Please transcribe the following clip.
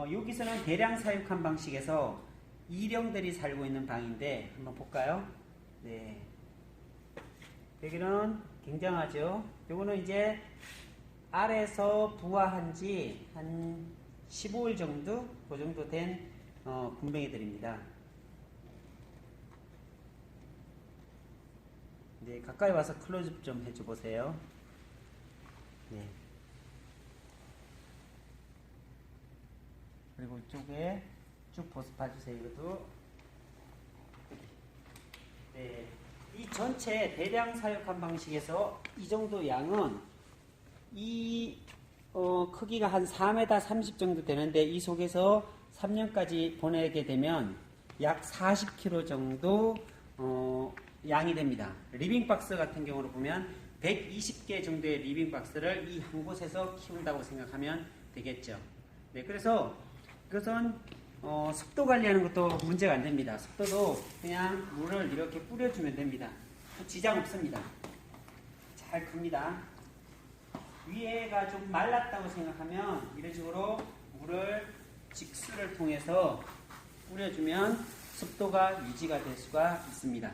어, 여기서는 대량 사육한 방식에서 일령들이 살고 있는 방인데 한번 볼까요? 네. 여기는 굉장하죠. 요거는 이제 알에서 부화한 지 한 15일 정도, 그 정도 된 어, 군뱅이들입니다. 네, 가까이 와서 클로즈업 좀 해줘 보세요. 네. 그리고 이쪽에 쭉 보스 봐주세요. 이것도. 네. 이 전체 대량 사육한 방식에서 이 정도 양은 이 어, 크기가 한 4m 30 정도 되는데 이 속에서 3년까지 보내게 되면 약 40kg 정도 어, 양이 됩니다. 리빙박스 같은 경우로 보면 120개 정도의 리빙박스를 이 한 곳에서 키운다고 생각하면 되겠죠. 네, 그래서 이것은 어, 습도 관리하는 것도 문제가 안 됩니다. 습도도 그냥 물을 이렇게 뿌려주면 됩니다. 지장 없습니다. 잘 큽니다. 위에가 좀 말랐다고 생각하면 이런 식으로 물을 직수를 통해서 뿌려주면 습도가 유지가 될 수가 있습니다.